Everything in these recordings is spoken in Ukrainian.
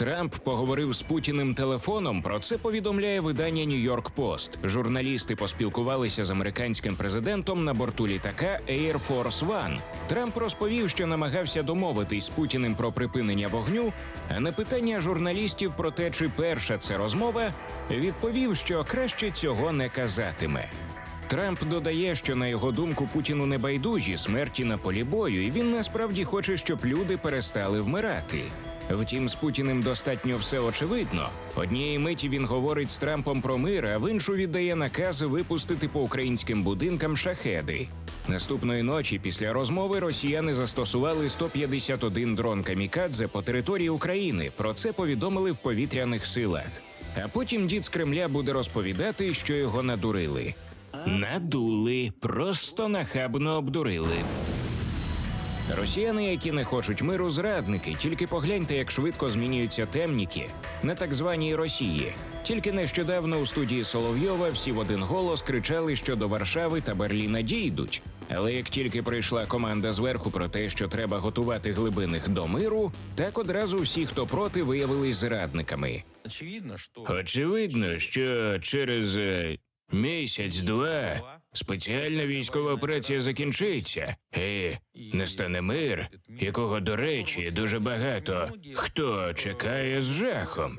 Трамп поговорив з Путіним телефоном. Про це повідомляє видання Нью-Йорк Пост. Журналісти поспілкувалися з американським президентом на борту літака Air Force One. Трамп розповів, що намагався домовитись з Путіним про припинення вогню. А на питання журналістів про те, чи перша це розмова, відповів, що краще цього не казатиме. Трамп додає, що на його думку Путіну не байдужі смерті на полі бою, і він насправді хоче, щоб люди перестали вмирати. Втім, з Путіним достатньо все очевидно. Однієї миті він говорить з Трампом про мир, а в іншу віддає накази випустити по українським будинкам шахеди. Наступної ночі, після розмови, росіяни застосували 151 дрон камікадзе по території України. Про це повідомили в повітряних силах. А потім дід з Кремля буде розповідати, що його надурили. Надули, просто нахабно обдурили. Росіяни, які не хочуть миру, зрадники. Тільки погляньте, як швидко змінюються темніки на так званій Росії. Тільки нещодавно у студії Соловйова всі в один голос кричали, що до Варшави та Берліна дійдуть. Але як тільки прийшла команда зверху про те, що треба готувати глибинних до миру, так одразу всі, хто проти, виявились зрадниками. Очевидно, що через е, місяць-два спеціальна військова операція закінчиться, і настане мир, якого, до речі, дуже багато хто чекає з жахом.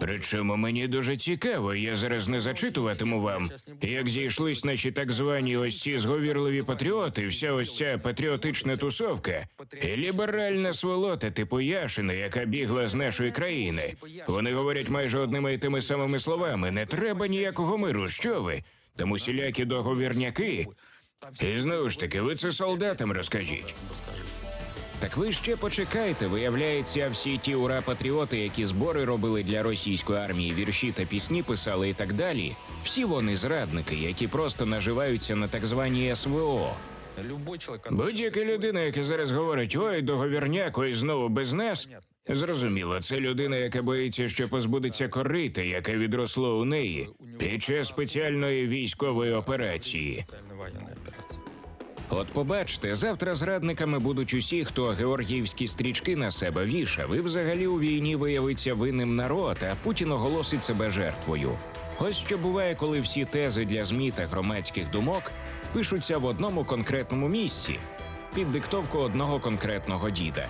Причому мені дуже цікаво, я зараз не зачитуватиму вам, як зійшлись наші так звані ось ці зговірливі патріоти, вся ось ця патріотична тусовка і ліберальна сволота типу Яшина, яка бігла з нашої країни. Вони говорять майже одними і тими самими словами: не треба ніякого миру. Що ви? Там усілякі договірняки. І знову ж таки, ви це солдатам розкажіть. Так ви ще почекайте. Виявляється, всі ті ура патріоти, які збори робили для російської армії, вірші та пісні писали і так далі. Всі вони зрадники, які просто наживаються на так званій СВО. Будь-яка людина, яка зараз говорить ой, договірняк, ой, знову без нас. Зрозуміло, це людина, яка боїться, що позбудеться корита, яке відросло у неї під час спеціальної військової операції. От побачте, завтра зрадниками будуть усі, хто георгіївські стрічки на себе вішав, і взагалі у війні виявиться винним народ, а Путін оголосить себе жертвою. Ось що буває, коли всі тези для змі та громадських думок пишуться в одному конкретному місці під диктовку одного конкретного діда.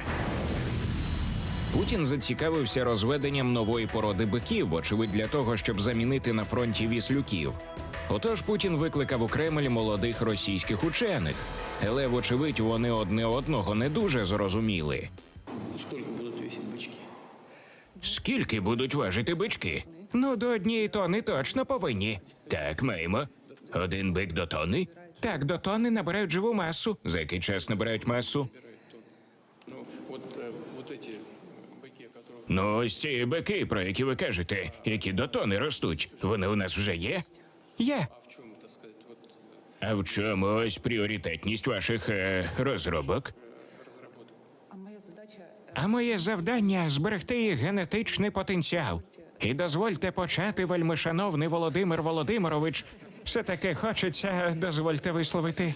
Путін зацікавився розведенням нової породи биків, вочевидь для того, щоб замінити на фронті віслюків. Отож Путін викликав у Кремль молодих російських учених, але вочевидь вони одне одного не дуже зрозуміли. Сколько будут весить бычки? Скільки будуть важити бички? Ну, до однієї тони точно повинні. Так, маємо. Один бик до тони? Так, до тони набирають живу масу. За який час набирають масу? Ну, вот, э, вот эти быки, которые... Ну, ось ці бики, про які ви кажете, які до тони ростуть, вони у нас вже є? Є. А в чому ось пріоритетність ваших е, розробок? А моя задача моє завдання зберегти їх генетичний потенціал. І дозвольте почати, вельмишановний Володимир Володимирович. Все таки хочеться, дозвольте висловити.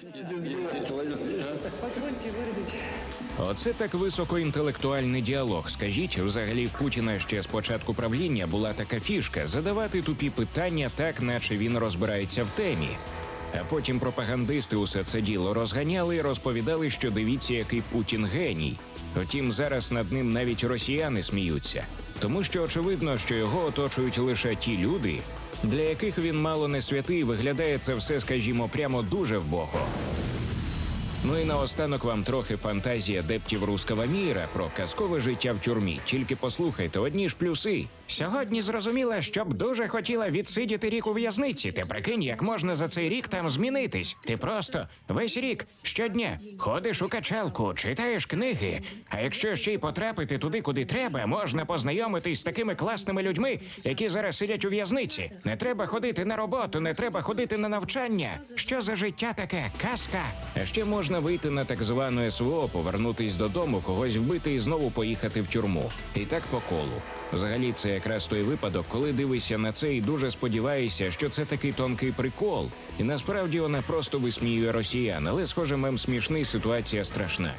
позвольте Оце так високоінтелектуальний діалог. Скажіть, взагалі в Путіна ще з початку правління була така фішка задавати тупі питання, так наче він розбирається в темі. А потім пропагандисти усе це діло розганяли і розповідали, що дивіться, який Путін геній. Втім, зараз над ним навіть росіяни сміються, тому що очевидно, що його оточують лише ті люди, для яких він мало не святий, виглядає це все, скажімо, прямо дуже вбого. Ну і наостанок вам трохи фантазії адептів руского міра про казкове життя в тюрмі. Тільки послухайте одні ж плюси. Сьогодні зрозуміла, що б дуже хотіла відсидіти рік у в'язниці. Ти прикинь, як можна за цей рік там змінитись. Ти просто весь рік щодня ходиш у качалку, читаєш книги. А якщо ще й потрапити туди, куди треба, можна познайомитись з такими класними людьми, які зараз сидять у в'язниці. Не треба ходити на роботу, не треба ходити на навчання. Що за життя таке? Казка. А ще можна Можна вийти на так звану СВО, повернутись додому, когось вбити і знову поїхати в тюрму. І так по колу. Взагалі, це якраз той випадок, коли дивишся на це і дуже сподіваєшся, що це такий тонкий прикол. І насправді вона просто висміює росіян, але схоже, мем смішний, ситуація страшна.